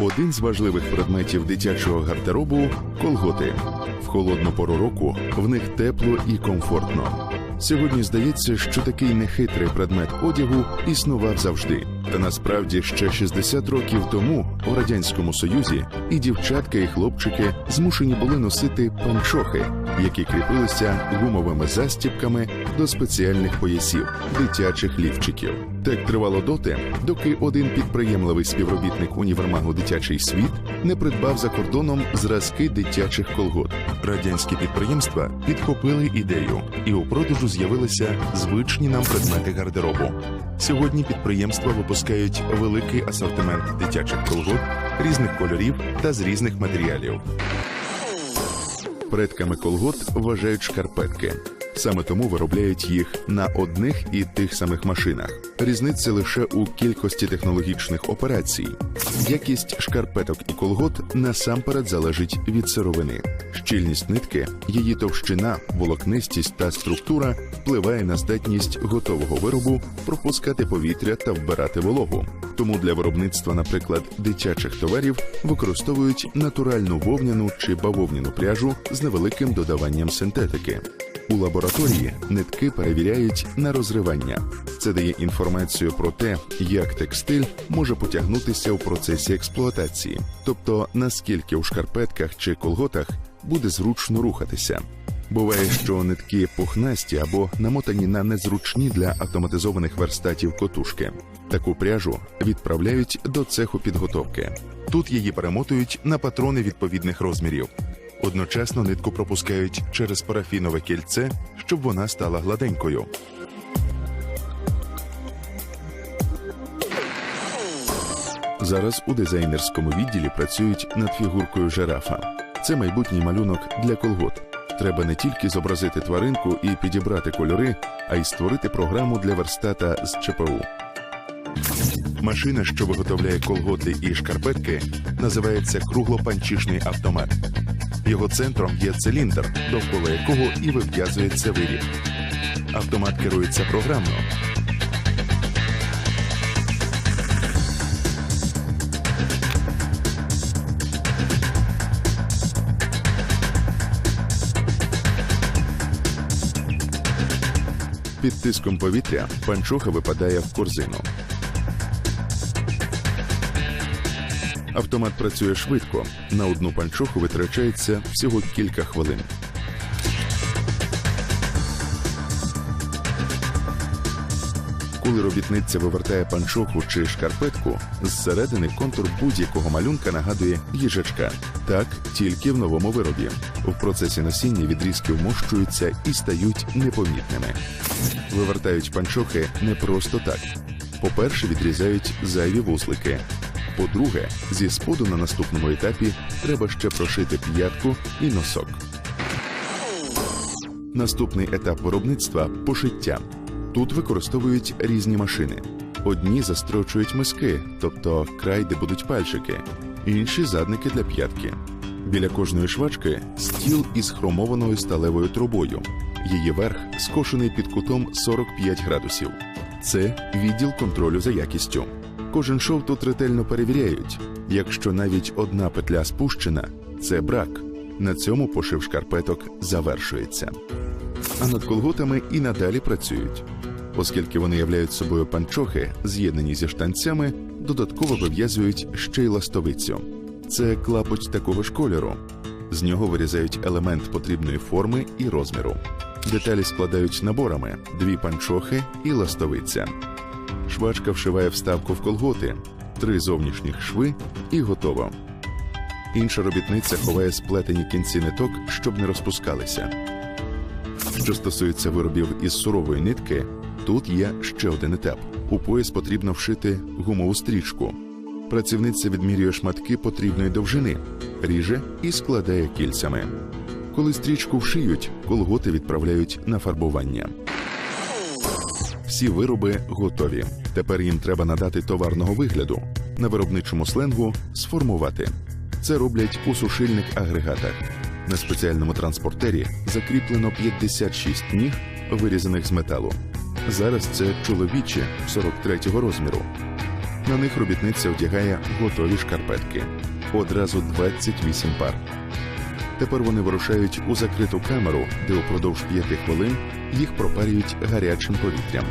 Один з важливих предметів дитячого гардеробу колготи. В холодну пору року в них тепло і комфортно. Сьогодні здається, що такий нехитрий предмет одягу існував завжди. Та насправді ще 60 років тому у радянському союзі і дівчатка, і хлопчики змушені були носити панчохи, які кріпилися гумовими застібками до спеціальних поясів дитячих лівчиків. Так тривало доти, доки один підприємливий співробітник універмагу Дитячий світ не придбав за кордоном зразки дитячих колгот. Радянські підприємства підхопили ідею, і у продажу з'явилися звичні нам предмети гардеробу. Сьогодні підприємства випускають великий асортимент дитячих колгот різних кольорів та з різних матеріалів. Предками колгот вважають шкарпетки. Саме тому виробляють їх на одних і тих самих машинах. Різниця лише у кількості технологічних операцій. Якість шкарпеток і колгот насамперед залежить від сировини. Щільність нитки, її товщина, волокнистість та структура впливає на здатність готового виробу пропускати повітря та вбирати вологу. Тому для виробництва, наприклад, дитячих товарів використовують натуральну вовняну чи бавовняну пряжу з невеликим додаванням синтетики. У лабораторії нитки перевіряють на розривання. Це дає інформацію про те, як текстиль може потягнутися у процесі експлуатації, тобто наскільки у шкарпетках чи колготах буде зручно рухатися. Буває, що нитки пухнасті або намотані на незручні для автоматизованих верстатів котушки. Таку пряжу відправляють до цеху підготовки. Тут її перемотують на патрони відповідних розмірів. Одночасно нитку пропускають через парафінове кільце, щоб вона стала гладенькою. Зараз у дизайнерському відділі працюють над фігуркою жирафа. Це майбутній малюнок для колгот. Треба не тільки зобразити тваринку і підібрати кольори, а й створити програму для верстата з ЧПУ. Машина, що виготовляє колготи і шкарпетки, називається круглопанчішний автомат. Його центром є циліндр, довкола якого і вив'язується виріб. Автомат керується програмно. Під тиском повітря панчоха випадає в корзину. Автомат працює швидко. На одну панчоху витрачається всього кілька хвилин. Коли робітниця вивертає панчоху чи шкарпетку, зсередини контур будь-якого малюнка нагадує їжачка. Так, тільки в новому виробі. В процесі носіння відрізки вмощуються і стають непомітними. Вивертають панчохи не просто так. По-перше, відрізають зайві вузлики. По-друге, зі споду на наступному етапі треба ще прошити п'ятку і носок. Наступний етап виробництва пошиття. Тут використовують різні машини. Одні застрочують миски, тобто край, де будуть пальчики, інші задники для п'ятки. Біля кожної швачки стіл із хромованою сталевою трубою. Її верх скошений під кутом 45 градусів. Це відділ контролю за якістю. Кожен шов тут ретельно перевіряють. Якщо навіть одна петля спущена, це брак. На цьому пошив шкарпеток завершується. А над колготами і надалі працюють. Оскільки вони являють собою панчохи, з'єднані зі штанцями, додатково вив'язують ще й ластовицю. Це клапоть такого ж кольору. З нього вирізають елемент потрібної форми і розміру. Деталі складають наборами: дві панчохи і ластовиця. Швачка вшиває вставку в колготи, три зовнішніх шви і готово. Інша робітниця ховає сплетені кінці ниток, щоб не розпускалися. Що стосується виробів із сурової нитки, тут є ще один етап. У пояс потрібно вшити гумову стрічку. Працівниця відмірює шматки потрібної довжини, ріже і складає кільцями. Коли стрічку вшиють, колготи відправляють на фарбування. Всі вироби готові. Тепер їм треба надати товарного вигляду, на виробничому сленгу сформувати. Це роблять у сушильних агрегатах. На спеціальному транспортері закріплено 56 ніг, вирізаних з металу. Зараз це чоловічі 43-го розміру. На них робітниця одягає готові шкарпетки. Одразу 28 пар. Тепер вони вирушають у закриту камеру, де упродовж 5 хвилин їх пропарюють гарячим повітрям.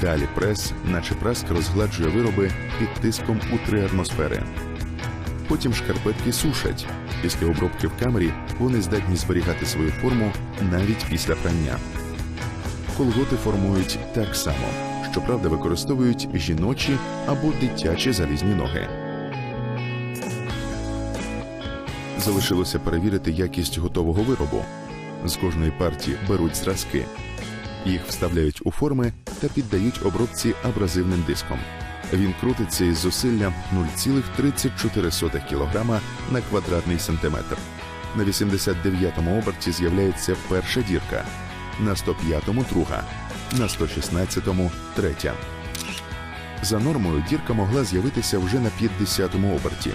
Далі прес, наче праска, розгладжує вироби під тиском у 3 атмосфери. Потім шкарпетки сушать. Після обробки в камері вони здатні зберігати свою форму навіть після прання. Колготи формують так само, щоправда, використовують жіночі або дитячі залізні ноги. Залишилося перевірити якість готового виробу. З кожної партії беруть зразки. Їх вставляють у форми та піддають обробці абразивним диском. Він крутиться із зусиллям 0,34 кг на квадратний сантиметр. На 89-му оберті з'являється перша дірка, на 105-му друга, на 116-му третя. За нормою дірка могла з'явитися вже на 50-му оберті.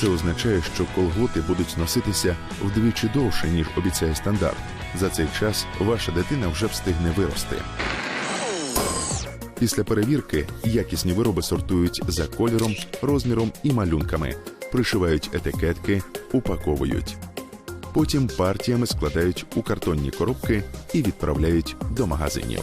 Це означає, що колготи будуть носитися вдвічі довше, ніж обіцяє стандарт. За цей час ваша дитина вже встигне вирости. Після перевірки якісні вироби сортують за кольором, розміром і малюнками, пришивають етикетки, упаковують. Потім партіями складають у картонні коробки і відправляють до магазинів.